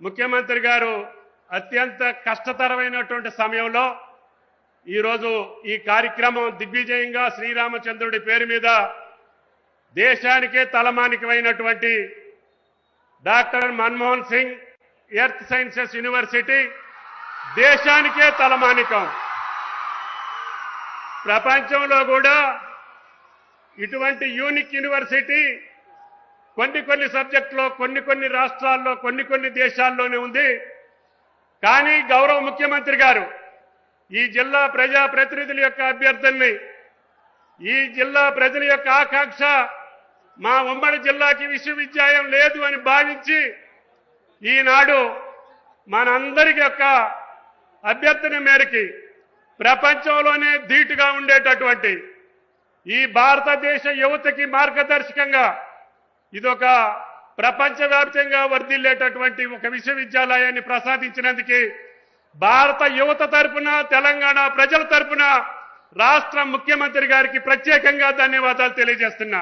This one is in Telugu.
ముఖ్యమంత్రి గారు అత్యంత కష్టతరమైనటువంటి సమయంలో ఈరోజు ఈ కార్యక్రమం దిగ్విజయంగా శ్రీరామచంద్రుడి పేరు మీద దేశానికే తలమానికమైనటువంటి doctor Manmohan Singh earth sciences university దేశానికే తలమానికం. ప్రపంచంలో కూడా ఇటువంటి యూనిక్ యూనివర్సిటీ కొన్ని కొన్ని సబ్జెక్టులో కొన్ని కొన్ని రాష్ట్రాల్లో కొన్ని కొన్ని దేశాల్లోనే ఉంది. కానీ గౌరవ ముఖ్యమంత్రి గారు ఈ జిల్లా ప్రజా ప్రతినిధుల యొక్క అభ్యర్థుల్ని ఈ జిల్లా ప్రజల యొక్క ఆకాంక్ష మా ఉమ్మడి జిల్లాకి విశ్వవిద్యాలయం లేదు అని భావించి ఈనాడు మనందరి యొక్క అభ్యర్థన మేరకి ప్రపంచంలోనే ధీటుగా ఉండేటటువంటి ఈ భారతదేశ యువతకి మార్గదర్శకంగా ఇదొక ప్రపంచవ్యాప్తంగా వర్ధిల్లేటటువంటి ఒక విశ్వవిద్యాలయాన్ని ప్రసాదించినందుకే భారత యువత తరపున తెలంగాణ ప్రజల తరపున రాష్ట్ర ముఖ్యమంత్రి గారికి ప్రత్యేకంగా ధన్యవాదాలు తెలియజేస్తున్నా.